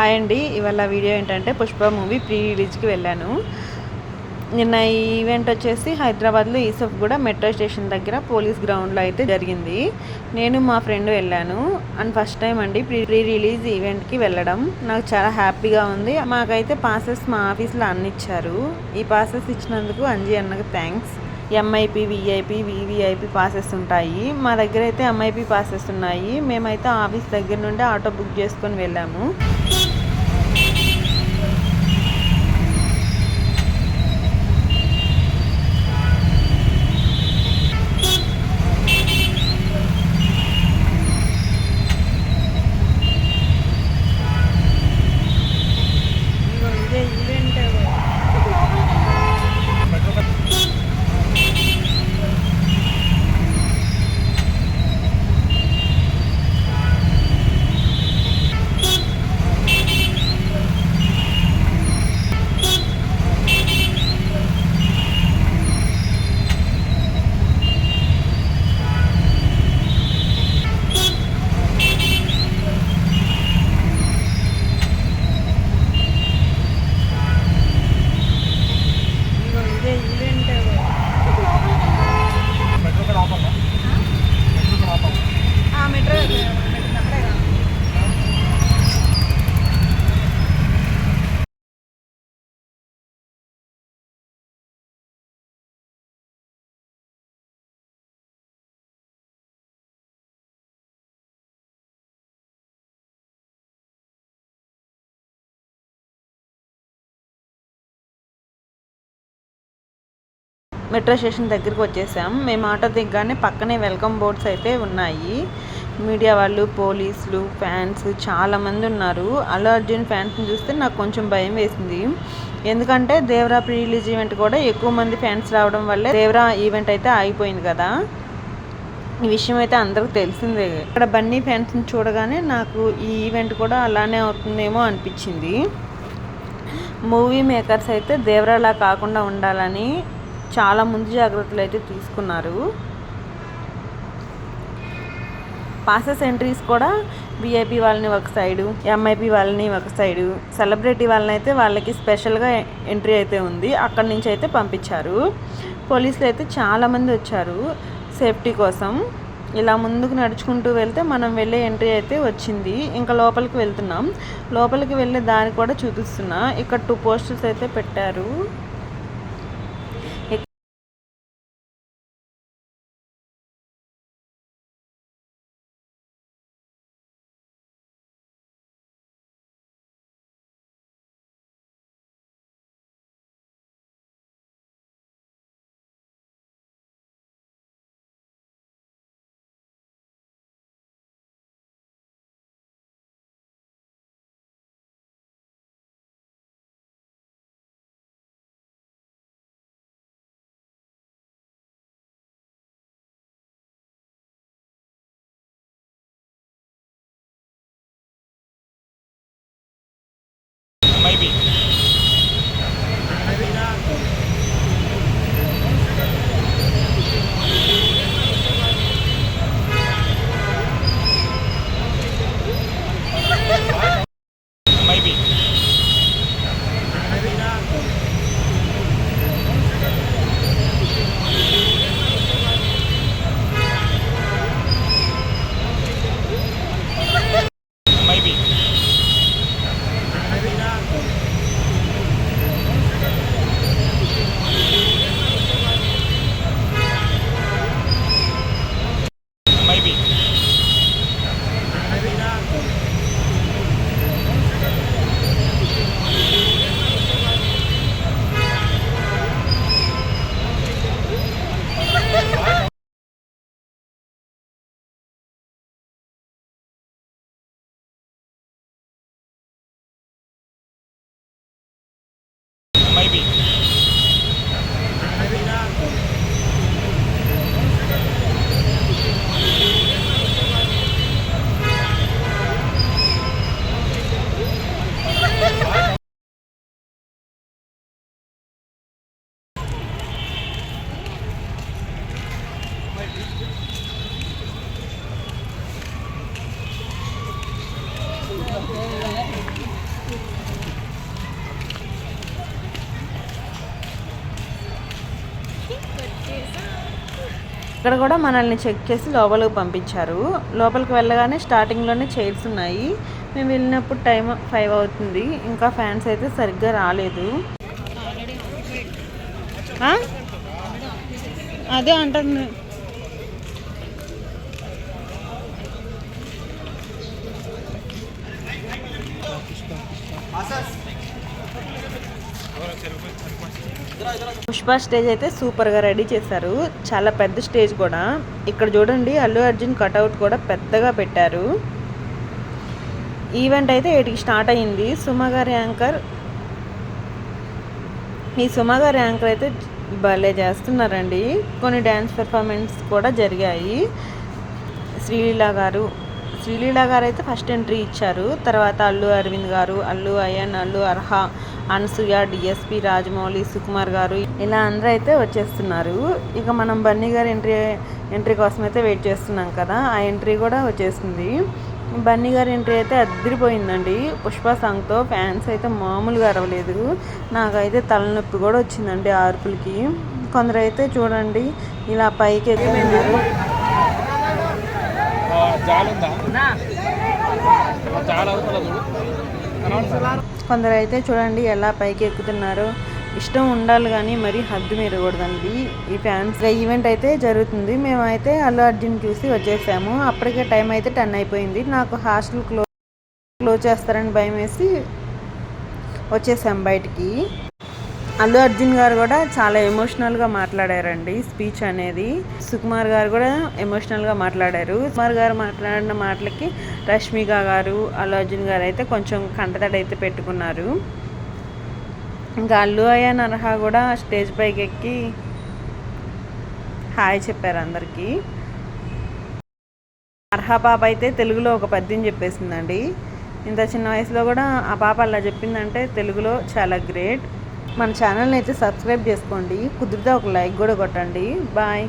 Hi అండి. ఇవాళ video ఏంటంటే పుష్ప మూవీ ప్రీ రిలీజ్కి వెళ్ళాను. నిన్న ఈ ఈవెంట్ వచ్చేసి హైదరాబాద్లో ఈసఫ్ కూడా మెట్రో స్టేషన్ దగ్గర పోలీస్ గ్రౌండ్లో అయితే జరిగింది. నేను మా ఫ్రెండ్ వెళ్ళాను. అండ్ ఫస్ట్ టైం అండి ప్రీ ప్రీ రిలీజ్ ఈవెంట్కి వెళ్ళడం. నాకు చాలా హ్యాపీగా ఉంది. మాకైతే పాసెస్ మా ఆఫీస్లో అన్నిచ్చారు ఈ పాసెస్ ఇచ్చినందుకు అంజీ అన్నకు thanks MIP VIP VVIP passes ఉంటాయి. మా దగ్గర అయితే ఎంఐపి పాసెస్ ఉన్నాయి. మేమైతే ఆఫీస్ దగ్గర నుండి ఆటో బుక్ చేసుకొని వెళ్ళాము. మెట్రో స్టేషన్ దగ్గరికి వచ్చేసాం. మేము ఆటో దిగ్గానే పక్కనే వెల్కమ్ బోర్డ్స్ అయితే ఉన్నాయి. మీడియా వాళ్ళు పోలీసులు ఫ్యాన్స్ చాలామంది ఉన్నారు. అల్లు అర్జున్ ఫ్యాన్స్ని చూస్తే నాకు కొంచెం భయం వేసింది. ఎందుకంటే దేవరా ప్రీ రిలీజ్ ఈవెంట్ కూడా ఎక్కువ మంది ఫ్యాన్స్ రావడం వల్లే దేవరా ఈవెంట్ అయితే ఆగిపోయింది కదా. ఈ విషయం అయితే అందరికి తెలిసిందే. ఇక్కడ బన్నీ ఫ్యాన్స్ని చూడగానే నాకు ఈ ఈవెంట్ కూడా అలానే అవుతుందేమో అనిపించింది. మూవీ మేకర్స్ అయితే దేవరాలా కాకుండా ఉండాలని చాలా ముందు జాగ్రత్తలు అయితే తీసుకున్నారు. పాసెస్ ఎంట్రీస్ కూడా విఐపి వాళ్ళని ఒక సైడు ఎంఐపి వాళ్ళని ఒక సైడు సెలబ్రిటీ వాళ్ళని అయితే వాళ్ళకి స్పెషల్గా ఎంట్రీ అయితే ఉంది. అక్కడి నుంచి అయితే పంపించారు. పోలీసులు అయితే చాలామంది వచ్చారు సేఫ్టీ కోసం. ఇలా ముందుకు నడుచుకుంటూ వెళ్తే మనం వెళ్ళే ఎంట్రీ అయితే వచ్చింది. ఇంకా లోపలికి వెళ్తున్నాం. లోపలికి వెళ్ళే దారి కూడా చూపిస్తున్నా. ఇక్కడ టూ పోస్టర్స్ అయితే పెట్టారు. ఇక్కడ కూడా మనల్ని చెక్ చేసి లోపలికి పంపించారు. లోపలికి వెళ్ళగానే స్టార్టింగ్లోనే చైర్స్ ఉన్నాయి. మేము వెళ్ళినప్పుడు టైం ఫైవ్ అవుతుంది. ఇంకా ఫ్యాన్స్ అయితే సరిగ్గా రాలేదు. అదే అంటాను పుష్ప స్టేజ్ అయితే సూపర్గా రెడీ చేశారు. చాలా పెద్ద స్టేజ్ కూడా. ఇక్కడ చూడండి అల్లు అర్జున్ కటౌట్ కూడా పెద్దగా పెట్టారు. ఈవెంట్ అయితే ఎయిట్కి స్టార్ట్ అయ్యింది సుమ గారి యాంకర్ ఈ సుమ గారి యాంకర్ అయితే భలే చేస్తున్నారండి. కొన్ని డ్యాన్స్ పెర్ఫార్మెన్స్ కూడా జరిగాయి. శ్రీలీల గారు శ్రీలీల గారు అయితే ఫస్ట్ ఎంట్రీ ఇచ్చారు. తర్వాత అల్లు అరవింద్ గారు అల్లు అయ్యన్ అల్లు అర్హ అనసూయ డిఎస్పి రాజమౌళి సుకుమార్ గారు ఇలా అందరూ అయితే వచ్చేస్తున్నారు. ఇక మనం బన్నీ గారి ఎంట్రీ ఎంట్రీ కోసం అయితే వెయిట్ చేస్తున్నాం కదా. ఆ ఎంట్రీ కూడా వచ్చేసింది. బన్నీ గారి ఎంట్రీ అయితే అద్దరిపోయిందండి పుష్ప సాంగ్తో ఫ్యాన్స్ అయితే మామూలుగా అరవలేదు. నాకైతే తలనొప్పి కూడా వచ్చిందండి ఆర్పులకి కొందరైతే చూడండి ఇలా పైకి ఎక్కుతున్నారు కొందరు అయితే చూడండి ఎలా పైకి ఎక్కుతున్నారో. ఇష్టం ఉండాలి కానీ మరీ హద్దు మీరకూడదండి. ఈ ఫ్యాన్స్ ఈవెంట్ అయితే జరుగుతుంది. మేమైతే అల్లు అర్జున్ చూసి వచ్చేసాము. అప్పటికే టైం అయితే టెన్ అయిపోయింది. నాకు హాస్టల్ క్లో క్లోజ్ చేస్తారని భయం వేసి వచ్చేసాం బయటికి. అల్లు అర్జున్ గారు కూడా చాలా ఎమోషనల్గా మాట్లాడారండి స్పీచ్ అనేది. సుకుమార్ గారు కూడా ఎమోషనల్గా మాట్లాడారు. సుకుమార్ గారు మాట్లాడిన మాటలకి రష్మిక గారు అల్లు అర్జున్ గారు అయితే కొంచెం కంటతడి అయితే పెట్టుకున్నారు. ఇంకా అల్లు అయ్య నరహా కూడా స్టేజ్ పైకి ఎక్కి హాయ్ చెప్పారు అందరికీ. అర్హ పాప అయితే తెలుగులో ఒక పద్యం చెప్పేసిందండి. ఇంత చిన్న వయసులో కూడా ఆ పాప అలా చెప్పిందంటే తెలుగులో చాలా గ్రేట్. మన ఛానల్ని అయితే సబ్స్క్రైబ్ చేసుకోండి. కుదిరితే ఒక లైక్ కూడా కొట్టండి. బాయ్